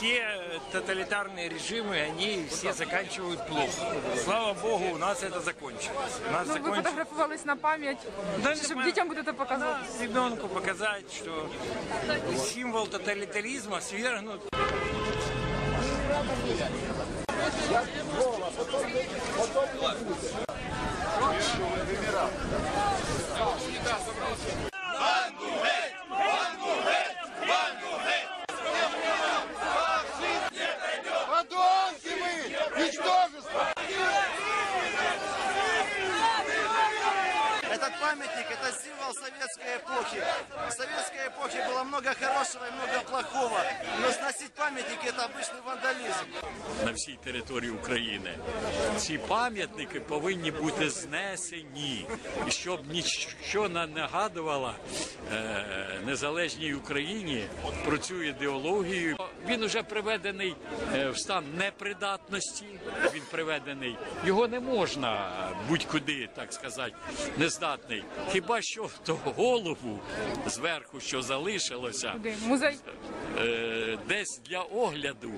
все э, тоталитарные режимы, они все заканчивают плохо. Слава богу, у нас это закончилось. У нас Ну, ви закончилось. фотографувались на пам'ять, Да, щоб ми- дітям будете показувати. Ребенку показать, что символ тоталитаризма свергнут. памятник – это символ советской эпохи. В советской эпохе было много хорошего и много плохого. Но сносить памятник – это обычный вандализм. на всій території України. Ці пам'ятники повинні бути знесені, і щоб нічого не нагадувало е, незалежній Україні про цю ідеологію. Він уже приведений е, в стан непридатності. Він приведений. Його не можна будь-куди, так сказати, нездатний. Хіба що то голову зверху, що залишилося, Музей. е, десь для огляду.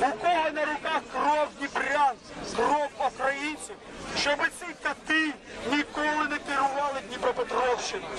У кого на руках кров дніпрян, кров українців, щоб ці коти ніколи не керували Дніпропетровщиною.